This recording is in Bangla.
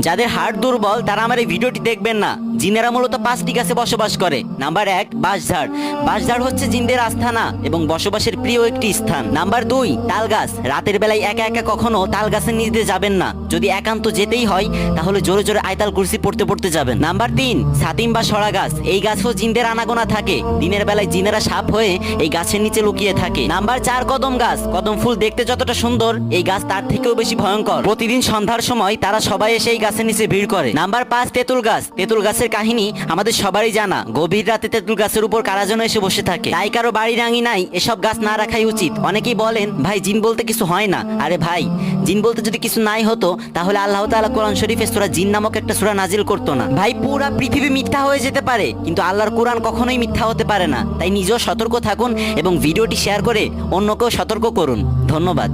যাদের হার্ট দুর্বল, তারা আমার এই ভিডিওটি দেখবেন না। জিনেরা মূলত পাঁচটি গাছে বসবাস করে। নাম্বার এক, বাঁশঝাড়। বাঁশঝাড় হচ্ছে জিনদের আস্থানা এবং বসবাসের প্রিয় একটি স্থান। নাম্বার দুই তাল গাছ রাতের বেলায় একা একা কখনো তাল গাছের নিচ যাবেন না। যদি একান্ত যেতেই হয়, তাহলে জোরে জোরে আয়তাল কুরসি পড়তে পড়তে যাবেন। নাম্বার তিন, সাতিম বা সরা গাছ। এই গাছও জিনদের আনাগোনা থাকে। দিনের বেলায় জিনেরা সাপ হয়ে এই গাছের নিচে লুকিয়ে থাকে। নাম্বার চার, কদম গাছ। কদম ফুল দেখতে যতটা সুন্দর, এই গাছ তার থেকেও বেশি ভয়ঙ্কর। প্রতিদিন সন্ধ্যার সময় তারা সবাই এসে এই গাছের নিচে ভিড় করে। নাম্বার পাঁচ, তেঁতুল গাছ। তেঁতুল গাছের কাহিনী আমাদের সবারই জানা। গভীর রাতে তেঁতুল গাছের উপর কারা যেন এসে বসে থাকে। তাই কারও বাড়ি রাঙি নাই, এসব গাছ না রাখাই উচিত। অনেকেই বলেন, ভাই, জিন বলতে কিছু হয় না। আরে ভাই, জিন বলতে যদি কিছু নাই হতো, তাহলে আল্লাহ তাআলা কোরআন শরীফে সূরা জিন নামক একটা সূরা নাজিল করতো না। ভাই, পুরা পৃথিবী মিথ্যা হয়ে যেতে পারে, কিন্তু আল্লাহর কোরআন কখনোই মিথ্যা হতে পারে না। তাই নিজেও সতর্ক থাকুন এবং ভিডিওটি শেয়ার করে অন্যকেও সতর্ক করুন। ধন্যবাদ।